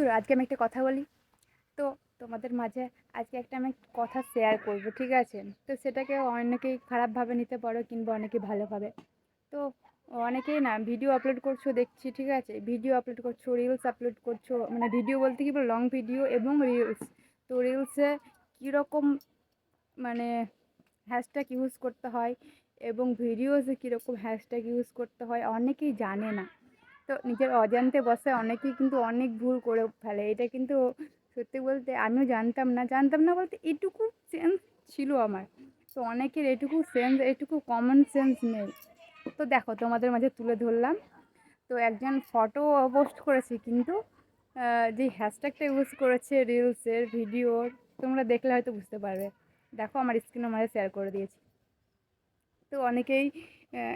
ধরো, আজকে আমি একটা কথা বলি। তো তোমাদের মাঝে আজকে একটা আমি কথা শেয়ার করব ঠিক আছে? তো সেটাকে অনেকেই খারাপভাবে নিতে পারো কিংবা অনেকে ভালোভাবে। তো অনেকেই না ভিডিও আপলোড করছ দেখছি ঠিক আছে? ভিডিও আপলোড করছ রিলস আপলোড করছ মানে ভিডিও বলতে কি লং ভিডিও এবং রিলস তো রিলসে কীরকম মানে হ্যাশট্যাগ ইউজ করতে হয় এবং ভিডিওসে কীরকম হ্যাশট্যাগ ইউজ করতে হয় অনেকেই জানে না। তো নিজের অজান্তে বসে অনেকেই কিন্তু অনেক ভুল করে ফেলে। এটা কিন্তু সত্যি বলতে আমিও জানতাম না। জানতাম না বলতে এটুকু সেন্স ছিল আমার। তো অনেকের এটুকু সেন্স এটুকু কমন সেন্স নেই। তো দেখো, তোমাদের মাঝে তুলে ধরলাম। তো একজন ফটো পোস্ট করেছি কিন্তু যে হ্যাশট্যাগটা ইউজ করেছে রিলসের ভিডিওর তোমরা দেখলে হয়তো বুঝতে পারবে। দেখো, আমার স্ক্রিনের মাঝে শেয়ার করে দিয়েছি। তো অনেকেই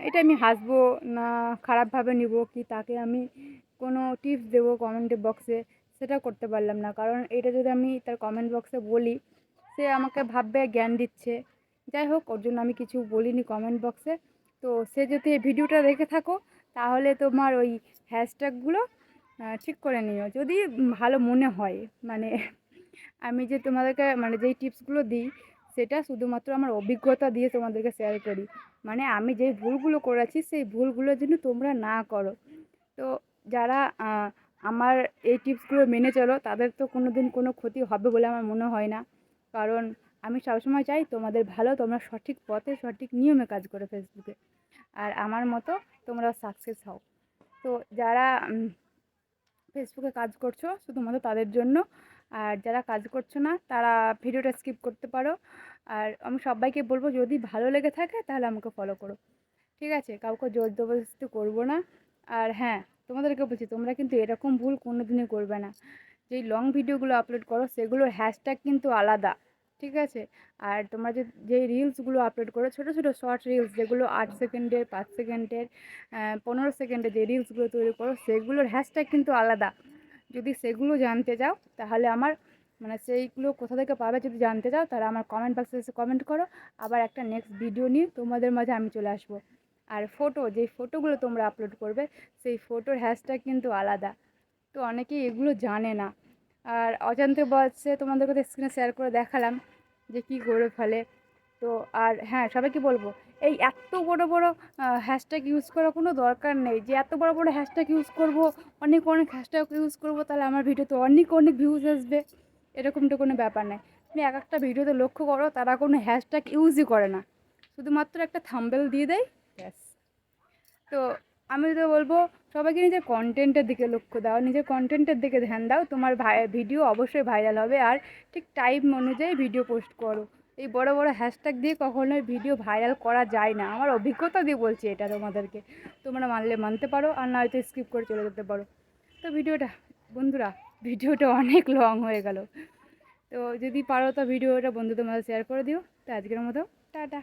এটা আমি হাসবো না খারাপভাবে নিব কি তাকে আমি কোনো টিপস দেবো কমেন্ট বক্সে সেটা করতে পারলাম না। কারণ এটা যদি আমি তার কমেন্ট বক্সে বলি, সে আমাকে ভাববে, জ্ঞান দিচ্ছে। যাই হোক, ওর জন্য আমি কিছু বলিনি কমেন্ট বক্সে তো সে যদি এই ভিডিওটা দেখে থাকো, তাহলে তোমার ওই হ্যাশট্যাগুলো ঠিক করে নিও। যদি ভালো মনে হয় মানে আমি যে তোমাদেরকে মানে যেই টিপসগুলো দিই সেটা শুধুমাত্র আমার অভিজ্ঞতা দিয়ে তোমাদেরকে শেয়ার করি। মানে আমি যেই ভুলগুলো করেছি, সেই ভুলগুলো যেন তোমরা না করো। তো যারা আমার এই টিপসগুলো মেনে চলো, তাদের তো কোনো দিন কোনো ক্ষতি হবে বলে আমার মনে হয় না। কারণ আমি সবসময় চাই তোমাদের ভালো, তোমরা সঠিক পথে, সঠিক নিয়মে কাজ করো ফেসবুকে আর আমার মতো তোমরা সাকসেস হও। তো যারা ফেসবুকে কাজ করছ, শুধুমাত্র তাদের জন্য আর যারা কাজ করছ না, তারা ভিডিওটা স্কিপ করতে পারো। আর আমি সবাইকে বলব, যদি ভালো লেগে থাকে, তাহলে আমাকে ফলো করো। ঠিক আছে? কাউকে জোর জবরদস্তি করব না। আর হ্যাঁ তোমাদেরকে বলছি, তোমরা কিন্তু এরকম ভুল কোনো দিনই করবে না। যেই লং ভিডিওগুলো আপলোড করো, সেগুলোর হ্যাশট্যাগ কিন্তু আলাদা। ঠিক আছে? আর তোমরা যে, যেই রিলসগুলো আপলোড করো, ছোটো ছোটো শর্ট রিলস যেগুলো আট সেকেন্ডের, পাঁচ সেকেন্ডের পনেরো সেকেন্ডের যে রিলসগুলো তৈরি করো, সেগুলোর হ্যাশট্যাগ কিন্তু আলাদা। যদি সেগুলো জানতে চাও, তাহলে আমার মানে সেইগুলো কোথা থেকে পাবে যদি জানতে চাও, তাহলে আমার কমেন্ট বক্সে এসে কমেন্ট করো। আবার একটা নেক্সট ভিডিও নিয়ে তোমাদের মাঝে আমি চলে আসব। আর ফটো যেই ফটোগুলো তোমরা আপলোড করবে, সেই ফটোর হ্যাশট্যাগ কিন্তু আলাদা। তো অনেকেই এগুলো জানে না। আর অজান্তে বয়সে তোমাদের কথা স্ক্রিনে শেয়ার করে দেখালাম যে কী করে ফেলে। তো আর হ্যাঁ সবাইকে বলব, এই এত বড় বড় হ্যাশট্যাগ ইউজ করার কোনো দরকার নেই। যে এত বড় বড় হ্যাশট্যাগ ইউজ করব, অনেক অনেক হ্যাশট্যাগ ইউজ করব, তাহলে আমার ভিডিওতে অনেক অনেক ভিউজ আসবে। এরকমটা কোনো ব্যাপার নেই। তুমি এক একটা ভিডিওতে লক্ষ্য করো, তারা কোনো হ্যাশট্যাগ ইউজই করে না। শুধুমাত্র একটা থাম্বেল দিয়ে দেয়, ব্যাস। তো আমি তো বলব, সবাইকে নিজের কন্টেন্টের দিকে লক্ষ্য দাও, নিজের কন্টেন্টের দিকে ধ্যান দাও। তোমার ভিডিও অবশ্যই ভাইরাল হবে। আর ঠিক টাইম অনুযায়ী ভিডিও পোস্ট করো। এই বড় বড় হ্যাশট্যাগ দিয়ে কখনোই ভিডিও ভাইরাল করা যায় না। আমার অভিজ্ঞতা দিয়ে বলছি এটা তোমাদেরকে। তোমরা মানলে মানতে পারো, আর না হয়তো স্কিপ করে চলে যেতে পারো। তো ভিডিওটা, বন্ধুরা, ভিডিওটা অনেক লং হয়ে গেল। তো যদি পারো তো ভিডিওটা বন্ধুদের মধ্যে শেয়ার করে দিও। তো আজকের মতো, টাটা।